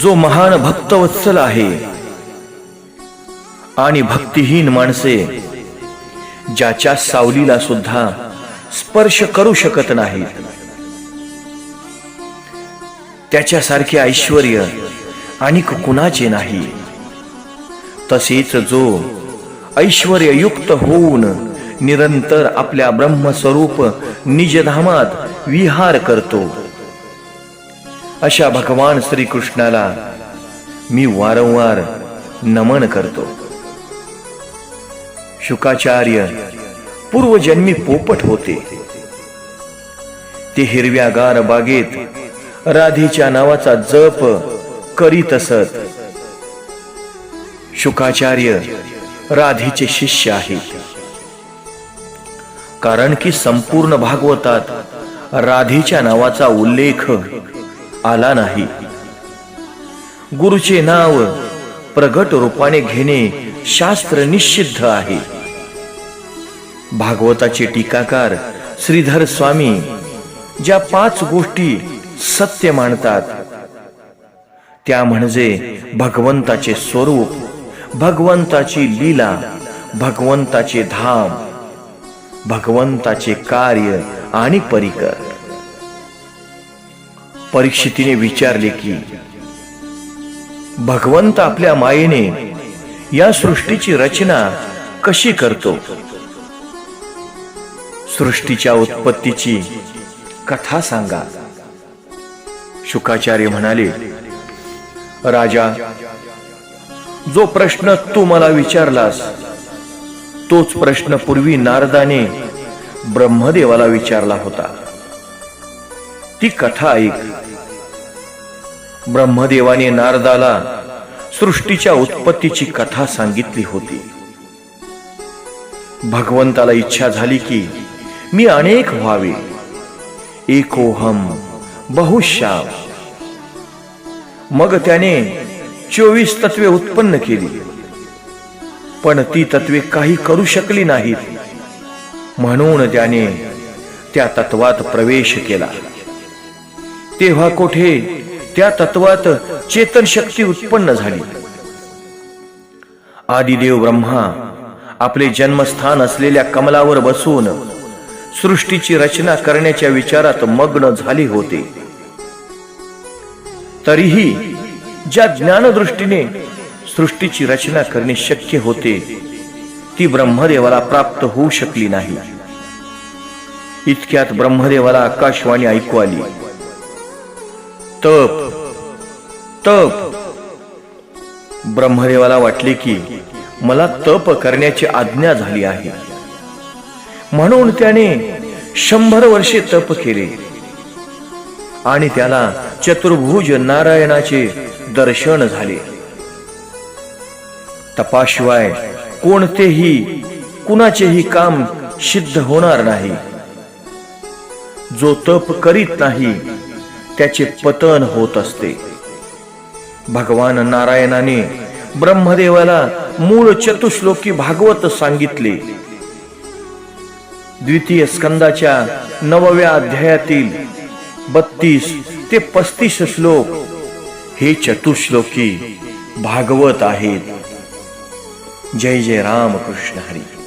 जो महान भक्तवत्सल आहे. आणि भक्तिहीन माणसे ज्याच्या सावलीला सुद्धा स्पर्श करू शकत नाहीत. त्याच्यासारखे ऐश्वर आणि कुणाचे नाही. तसेच जो ऐश्वर्ययुक्त होऊन निरंतर आपल्या ब्रह्मस्वरूप निजधामात विहार करतो. अशा भगवान श्रीकृष्णाला मी वारंवार नमन करतो. शुकाचार्य पूर्वजन्मी पोपट होते. ते हिरव्यागार बागेत राधेच्या नावाचा जप करीत असत. शुकाचार्य राधेचे शिष्य आहेत. कारण की संपूर्ण भागवतात राधेच्या नावाचा उल्लेख आला नाही. गुरुचे नाव प्रगट रूपाने घेणे शास्त्र निषिद्ध आहे. भागवताचे टीकाकार श्रीधर स्वामी ज्या पाच गोष्टी सत्य मानतात त्या म्हणजे भगवंताचे स्वरूप भगवंताची लीला भगवंताचे धाम भगवंताचे कार्य आणि परिकर. परीक्षितीने विचारले की भगवंत आपल्या मायेने या सृष्टीची रचना कशी करतो? सृष्टीच्या उत्पत्तीची कथा सांगा. शुकाचार्य म्हणाले राजा जो प्रश्न तू मला विचारलास तोच प्रश्न पूर्वी नारदाने ब्रह्मदेवाला विचारला होता. ती कथा ऐक. ब्रह्मदेवाने नारदाला सृष्टीच्या उत्पत्तीची कथा सांगितली होती. भगवंताला इच्छा झाली की मी अनेक व्हावे. एकोहम बहुश्याम. मग त्याने चोवीस तत्वे उत्पन्न केली. पण ती तत्वे काही करू शकली नाहीत. म्हणून त्याने त्या तत्वात प्रवेश केला. तेव्हा कोठे त्या तत्वात चेतन शक्ती उत्पन्न झाली. आदिदेव ब्रह्मा आपले जन्मस्थान असलेल्या कमलावर बसून सृष्टीची रचना करण्याच्या विचारात मग्न झाले होते. तरीही ज्या ज्ञानदृष्टीने सृष्टीची रचना करणे शक्य होते ती ब्रह्मदेवाला प्राप्त होऊ शकली नाही. इतक्यात ब्रह्मदेवाला आकाशवाणी ऐकू आली. तप तप. ब्रह्मदेवाला वाटले की मला तप करण्याची आज्ञा झाली आहे. म्हणून त्याने शंभर वर्षे तप केले. आणि त्याला चतुर्भुज नारायणाचे दर्शन झाले. तपाशिवाय कोणतेही कुणाचेही काम सिद्ध होणार नाही. जो तप करीत नाही त्याचे पतन होत असते. भगवान नारायणाने ब्रह्मदेवाला मूळ चतुश्लोकी भागवत सांगितले. द्वितीय स्कंदाच्या नवव्या अध्यायातील बत्तीस ते पस्तीस श्लोक हे चतुश्लोकी भागवत आहेत. जय जय राम कृष्ण हरी.